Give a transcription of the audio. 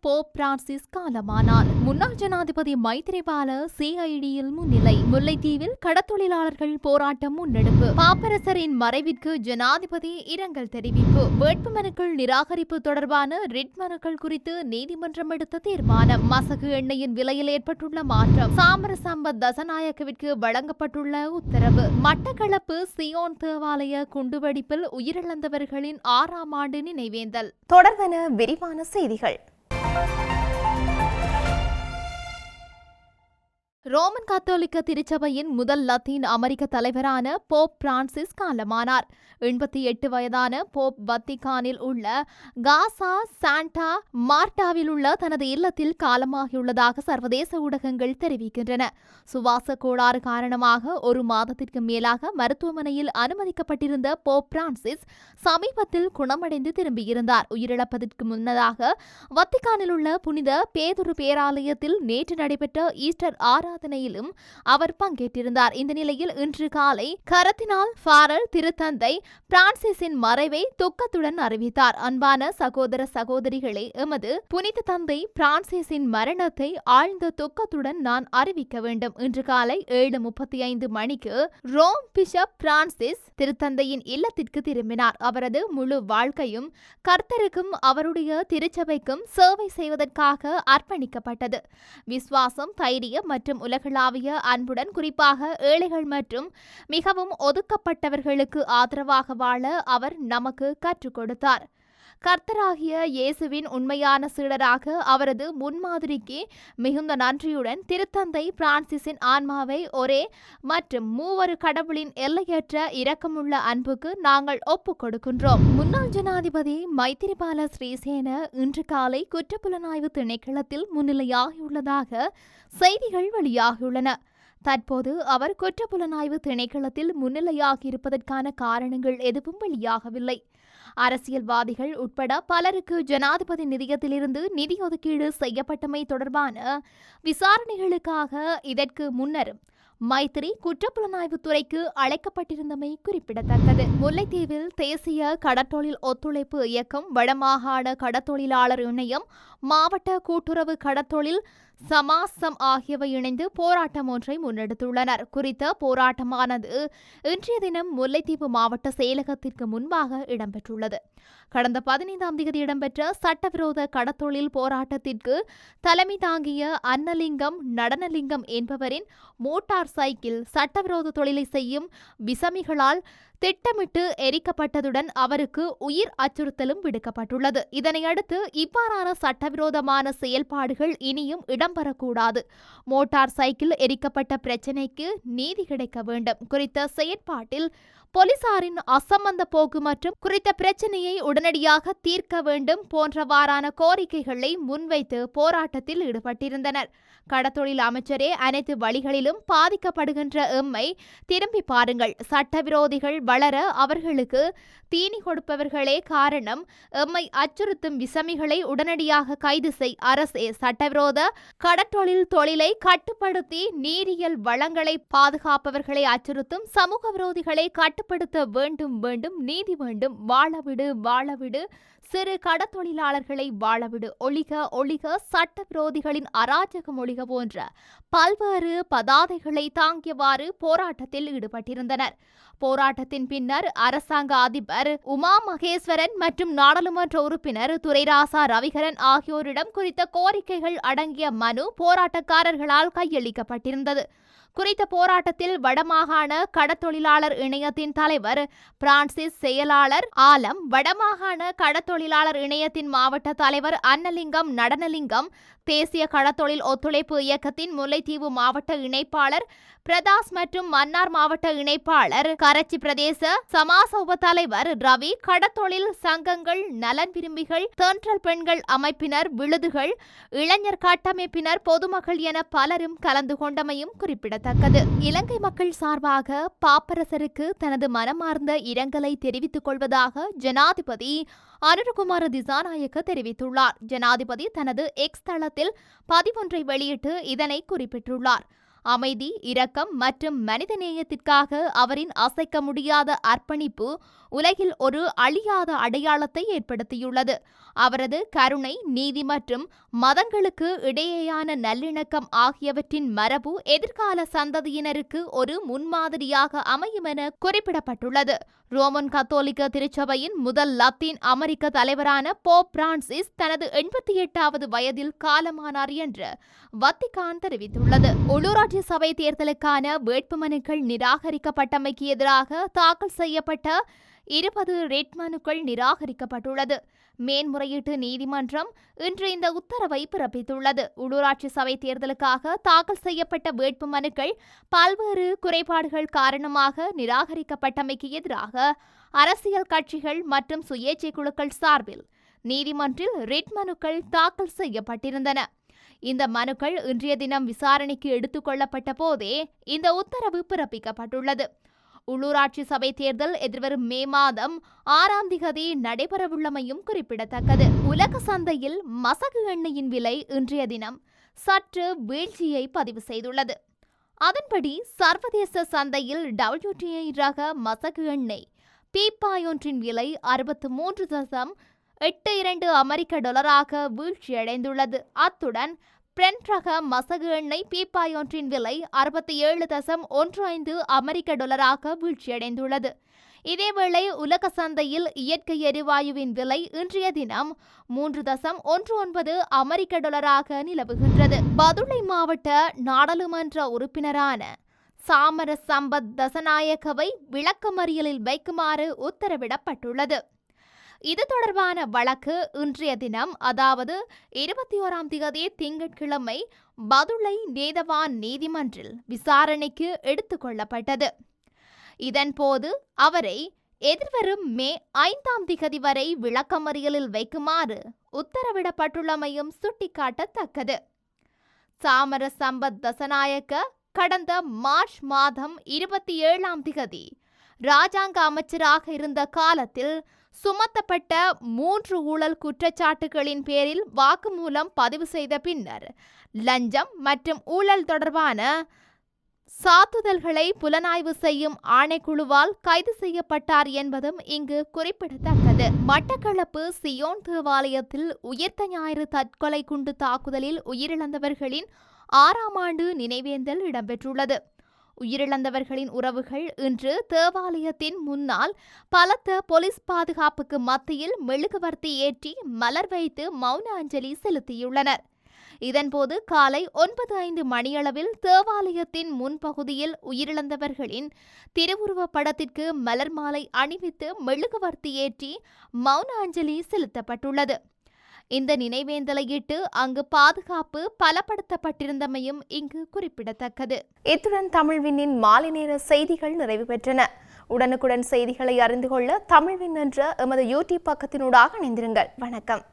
Pope Francis காலமானார். முன்னாள் ஜனாதிபதி மைத்ரிபால சிஐடியில் முன்னிலை. முல்லைத்தீவில் கடத்தொழிலாளர்கள் போராட்டம் முன்னெடுப்பு. பாப்பரசரின் மறைவிற்கு ஜனாதிபதி இரங்கல் தெரிவிப்பு. வேட்புமனுக்கள் நிராகரிப்பு தொடர்பான ரிட் மனுக்கள் குறித்து நீதிமன்றம் எடுத்த தீர்மானம். மசகு எண்ணெயின் விலையில் ஏற்பட்டுள்ள மாற்றம். சாமர சம்பத் தசநாயக்கவிற்கு வழங்கப்பட்டுள்ள உத்தரவு. மட்டக்களப்பு சியோன் தேவாலய குண்டுவெடிப்பில் உயிரிழந்தவர்களின் ஆறாம் ஆண்டு நினைவேந்தல். தொடர்வன விரிவான செய்திகள். thank you ரோமன் கத்தோலிக்க திருச்சபையின் முதல் லத்தீன் அமெரிக்க தலைவரான போப் பிரான்சிஸ் காலமானார். எண்பத்தி எட்டு வயதான போப் வத்திகானில் உள்ள காசா சாண்டா மார்டாவில் உள்ள தனது இல்லத்தில் காலமாகியுள்ளதாக சர்வதேச ஊடகங்கள் தெரிவிக்கின்றன. சுவாச கோளாறு காரணமாக ஒரு மாதத்திற்கு மேலாக மருத்துவமனையில் அனுமதிக்கப்பட்டிருந்த போப் பிரான்சிஸ் சமீபத்தில் குணமடைந்து திரும்பியிருந்தார். உயிரிழப்பதற்கு முன்னதாக வத்திகானில் உள்ள புனித பேதுரு பேராலயத்தில் நேற்று நடைபெற்ற ஈஸ்டர் ஆராதனையிலும் அவர் பங்கேற்றிருந்தார். இந்த நிலையில் இன்று காலை கரத்தினால் ஃபாரல் திருத்தந்தை பிரான்சிஸின் மறைவை துக்கத்துடன் அறிவித்தார். அன்பான சகோதர சகோதரிகளே எமது புனித தந்தை பிரான்சிஸின் மரணத்தை ஆழ்ந்த துக்கத்துடன் நான் அறிவிக்க வேண்டும். இன்று காலை ஏழு முப்பத்தி ஐந்து மணிக்கு ரோம் பிஷப் பிரான்சிஸ் திருத்தந்தையின் இல்லத்திற்கு திரும்பினார். அவரது முழு வாழ்க்கையும் கர்த்தருக்கும் அவருடைய திருச்சபைக்கும் சேவை செய்வதற்காக அர்ப்பணிக்கப்பட்டது. விசுவாசம் தைரியம் மற்றும் உலகளாவிய அன்புடன் குறிப்பாக ஏழைகள் மற்றும் மிகவும் ஒதுக்கப்பட்டவர்களுக்கு ஆதரவாக வாழ அவர் நமக்கு கற்றுக் கொடுத்தார். கர்த்தராகிய இயேசுவின் உண்மையான சீடராக அவரது முன்மாதிரிக்கு மிகுந்த நன்றியுடன் திருத்தந்தை பிரான்சிஸின் ஆன்மாவை ஒரே மற்றும் மூவரு கடவுளின் எல்லையற்ற இரக்கமுள்ள அன்புக்கு நாங்கள் ஒப்புக் கொடுக்கின்றோம். முன்னாள் ஜனாதிபதி மைத்திரிபால ஸ்ரீசேன இன்று காலை குற்றப்புலனாய்வு திணைக்களத்தில் முன்னிலையாகியுள்ளதாக செய்திகள் வெளியாகியுள்ளன. தற்போது அவர் குற்றப்புலனாய்வு திணைக்களத்தில் முன்னிலையாகியிருப்பதற்கான காரணங்கள் எதுவும் வெளியாகவில்லை. அரசியல்வாதிகள் உட்பட பலருக்கு ஜனாதிபதி நிதியத்திலிருந்து நிதி ஒதுக்கீடு செய்யப்பட்டமை தொடர்பான விசாரணைகளுக்காக இதற்கு முன்னரும் மைத்திரி குற்றப்புலனாய்வு துறைக்கு அழைக்கப்பட்டிருந்தமை குறிப்பிடத்தக்கது. முல்லைத்தீவில் தேசிய கடற்தொழில் ஒத்துழைப்பு இயக்கம் வடமாகாண கடத்தொழிலாளர் இணையம் மாவட்ட கூட்டுறவு கடத்தொழில் சமாசம் ஆகியவை இணைந்து போராட்டம் ஒன்றை முன்னெடுத்துள்ளனர். குறித்த போராட்டமானது இன்றைய தினம் முல்லைத்தீவு மாவட்ட செயலகத்திற்கு முன்பாக இடம்பெற்றுள்ளது. கடந்த பதினைந்தாம் தேதி இடம்பெற்ற சட்டவிரோத கடத்தொழில் போராட்டத்திற்கு தலைமை தாங்கிய அன்னலிங்கம் நடனலிங்கம் என்பவரின் மோட்டார் சைக்கிள் சட்டவிரோத தொழிலை செய்யும் விசமிகளால் திட்டமிட்டு எரிக்கப்பட்டதுடன் அவருக்கு உயிர் அச்சுறுத்தலும் விடுக்கப்பட்டுள்ளது. இதனையடுத்து இவ்வாறான சட்டவிரோதமான செயல்பாடுகள் இனியும் இடம்பெறக்கூடாது. மோட்டார் சைக்கிள் எரிக்கப்பட்ட பிரச்சினைக்கு நீதி கிடைக்க வேண்டும். குறித்த செயற்பாட்டில் போலீசாரின் அசம்பந்த போக்கு மற்றும் குறித்த பிரச்சனையை உடனடியாக தீர்க்க வேண்டும் போன்றவாறான கோரிக்கைகளை முன்வைத்து போராட்டத்தில் ஈடுபட்டிருந்தனர். கடத்தொழில் அமைச்சரே அனைத்து வழிகளிலும் பாதிக்கப்படுகின்ற எம்மை திரும்பி பாருங்கள். சட்டவிரோதிகள் வளர அவர்களுக்கு தீனி கொடுப்பவர்களே காரணம் எம்மை அச்சுறுத்தும் விசமிகளை உடனடியாக கைது செய். அரசே சட்டவிரோத கடற்றொழில் தொழிலை கட்டுப்படுத்தி நீரியல் வளங்களை பாதுகாப்பவர்களை அச்சுறுத்தும் சமூக விரோதிகளை கட்டுப்படுத்த வேண்டும் வேண்டும் நீதி வேண்டும். வாழவிடு வாழவிடு சிறு கடத்தொழிலாளர்களை வாழவிடு ஒழிக ஒழிக சட்டவிரோதிகளின் அராஜகம் ஒழிக போன்ற பல்வேறு பதாதைகளை தாங்கியவாறு போராட்டத்தில் ஈடுபட்டிருந்தனர். போராட்டத்தின் பின்னர் அரசாங்க அதிபர் உமா மகேஸ்வரன் மற்றும் நாடாளுமன்ற உறுப்பினர் துரைராசா ரவிகரன் ஆகியோரிடம் குறித்த கோரிக்கைகள் அடங்கிய மனு போராட்டக்காரர்களால் கையளிக்கப்பட்டிருந்தது. குறித்த போராட்டத்தில் வடமாகாண கடத்தொழிலாளர் இணையத்தின் தலைவர் பிரான்சிஸ் செயலாளர் ஆலம் வடமாகாண களத்தொழிலாளர் இணையத்தின் மாவட்ட தலைவர் அன்னலிங்கம் நடனலிங்கம் தேசிய கடத்தொழில் ஒத்துழைப்பு இயக்கத்தின் முல்லைத்தீவு மாவட்ட இணைப்பாளர் பிரதாஸ் மற்றும் மன்னார் மாவட்ட இணைப்பாளர் கரச்சி பிரதேச சமாச உப தலைவர் ரவி கடத்தொழில் சங்கங்கள் நலன் விரும்பிகள் தென்றல் பெண்கள் அமைப்பினர் விழுதுகள் இளைஞர் கட்டமைப்பினர் பொதுமக்கள் என பலரும் கலந்து கொண்டமையும் குறிப்பிடத்தக்கது. இலங்கை மக்கள் சார்பாக பாப்பரசருக்கு தனது மனமார்ந்த இரங்கலை தெரிவித்துக் கொள்வதாக ஜனாதிபதி அருண்குமார திசாநாயக்க தெரிவித்துள்ளார். ஜனாதிபதி தனது எக்ஸ் தளத்தில் பதிவொன்றை வெளியிட்டு இதனை குறிப்பிட்டுள்ளார். அமைதி இரக்கம் மற்றும் மனிதநேயத்திற்காக அவரின் அசைக்க முடியாத அர்ப்பணிப்பு உலகில் ஒரு அழியாத அடையாளத்தை ஏற்படுத்தியுள்ளது. அவரது கருணை நீதி மற்றும் மதங்களுக்கு இடையேயான நல்லிணக்கம் ஆகியவற்றின் மரபு எதிர்கால சந்ததியினருக்கு ஒரு முன்மாதிரியாக அமையும் என குறிப்பிடப்பட்டுள்ளது. ரோமன் கத்தோலிக்க திருச்சபையின் முதல் லத்தீன் அமெரிக்க தலைவரான போப் பிரான்சிஸ் தனது எண்பத்தி எட்டாவது வயதில் காலமானார் என்று வத்திகான் தெரிவித்துள்ளது. உள்ளூராட்சி ராஜ்யசபை தேர்தலுக்கான வேட்புமனுக்கள் நிராகரிக்கப்பட்டமைக்கு எதிராக தாக்கல் செய்யப்பட்ட இருபது ரெட் மனுக்கள் நிராகரிக்கப்பட்டுள்ளது. மேன்முறையீட்டு நீதிமன்றம் இன்று இந்த உத்தரவை பிறப்பித்துள்ளது. உள்ளூராட்சி சபை தேர்தலுக்காக தாக்கல் செய்யப்பட்ட வேட்பு மனுக்கள் பல்வேறு குறைபாடுகள் காரணமாக நிராகரிக்கப்பட்டமைக்கு எதிராக அரசியல் கட்சிகள் மற்றும் சுயேட்சை குழுக்கள் சார்பில் நீதிமன்றில் ரிட் மனுக்கள் தாக்கல் செய்யப்பட்டிருந்தன. இந்த மனுக்கள் இன்றைய தினம் விசாரணைக்கு எடுத்துக் கொள்ளப்பட்ட போதே இந்த உத்தரவு பிறப்பிக்கப்பட்டுள்ளது. உள்ளூராட்சி சபை தேர்தல் எதிர்வரும் மே மாதம் ஆறாம் திகதி நடைபெறவுள்ளமையும் குறிப்பிடத்தக்கது. உலக சந்தையில் மசகு எண்ணெயின் விலை இன்றைய தினம் சற்று வீழ்ச்சியை பதிவு செய்துள்ளது. அதன்படி சர்வதேச சந்தையில் டபிள்யூடிஐ ரக மசகு எண்ணெய் பீப்பாயொன்றின் விலை அறுபத்து மூன்று தசம் எட்டு இரண்டு அமெரிக்க டாலராக வீழ்ச்சியடைந்துள்ளது. அத்துடன் பிரெண்ட் ரக மசகு எண்ணெய் பீப்பாயொன்றின் விலை அறுபத்தி ஏழு தசம் ஒன்று ஐந்து அமெரிக்க டாலராக வீழ்ச்சியடைந்துள்ளது. இதேவேளை உலக சந்தையில் இயற்கை எரிவாயுவின் விலை இன்றைய தினம் மூன்று தசம் ஒன்று ஒன்பது அமெரிக்க டாலராக நிலவுகின்றது. பதுளை மாவட்ட நாடாளுமன்ற உறுப்பினரான சாமர சம்பத் தசநாயகவை விளக்கமறியலில் வைக்குமாறு உத்தரவிடப்பட்டுள்ளது. இது தொடர்பான வழக்கு இன்றைய தினம் அதாவது இருபத்தி ஓராம் தேதி திங்கட்கிழமை பதுளை நேதவான் நீதிமன்றில் விசாரணைக்கு எடுத்துக்கொள்ளப்பட்டது இதன்போது அவரை எதிர்வரும் மே ஐந்தாம் திகதி வரை விளக்கமறியலில் வைக்குமாறு உத்தரவிடப்பட்டுள்ளமையும் சுட்டிக்காட்டத்தக்கது. சாமர சம்பத் தசநாயக்க கடந்த மார்ச் மாதம் இருபத்தி ஏழாம் திகதி ராஜாங்க அமைச்சராக இருந்த காலத்தில் சுமத்தப்பட்ட மூன்று ஊழல் குற்றச்சாட்டுகளின் பேரில் வாக்குமூலம் பதிவு செய்த பின்னர் லஞ்சம் மற்றும் ஊழல் தொடர்பான சாத்துதல்களை புலனாய்வு செய்யும் ஆணைக்குழுவால் கைது செய்யப்பட்டார் என்பதும் இங்கு குறிப்பிடத்தக்கது. மட்டக்களப்பு சியோன் தேவாலயத்தில் உயிர்த்த ஞாயிறு தற்கொலை குண்டு தாக்குதலில் உயிரிழந்தவர்களின் ஆறாம் ஆண்டு நினைவேந்தல் இடம்பெற்றுள்ளது. உயிரிழந்தவர்களின் உறவுகள் இன்று தேவாலயத்தின் முன்னால் பலத்த போலீஸ் பாதுகாப்புக்கு மத்தியில் மெழுகுவர்த்தி ஏற்றி மலர் வைத்து மௌன அஞ்சலி செலுத்தியுள்ளனர். இதன்போது காலை ஒன்பது ஐந்து மணியளவில் தேவாலயத்தின் முன்பகுதியில் உயிரிழந்தவர்களின் திருவுருவப் படத்திற்கு மலர் மாலை அணிவித்து மெழுகுவர்த்தி ஏற்றி மௌன அஞ்சலி செலுத்தப்பட்டுள்ளது. இந்த நினைவேந்தலையிட்டு அங்கு பாதுகாப்பு பலப்படுத்தப்பட்டிருந்தமையும் இங்கு குறிப்பிடத்தக்கது. இத்துடன் தமிழ்வினின் மாலை நேர செய்திகள் நிறைவு பெற்றன. உடனுக்குடன் செய்திகளை அறிந்து கொள்ள தமிழ்வின் என்ற எமது யூடியூப் பக்கத்தினூடாக இணைந்திருங்கள். வணக்கம்.